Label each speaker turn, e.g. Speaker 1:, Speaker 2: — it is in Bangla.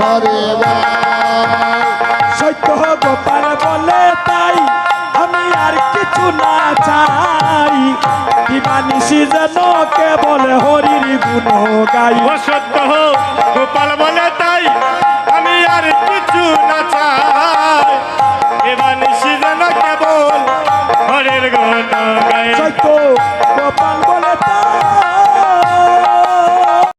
Speaker 1: হরে
Speaker 2: সত্য গোপাল বলে তাই আমি আর কিছু না চাই। দিবানিসি যেন কেবল হরির গুণ গাই
Speaker 3: সত্য গোপাল বলে তাই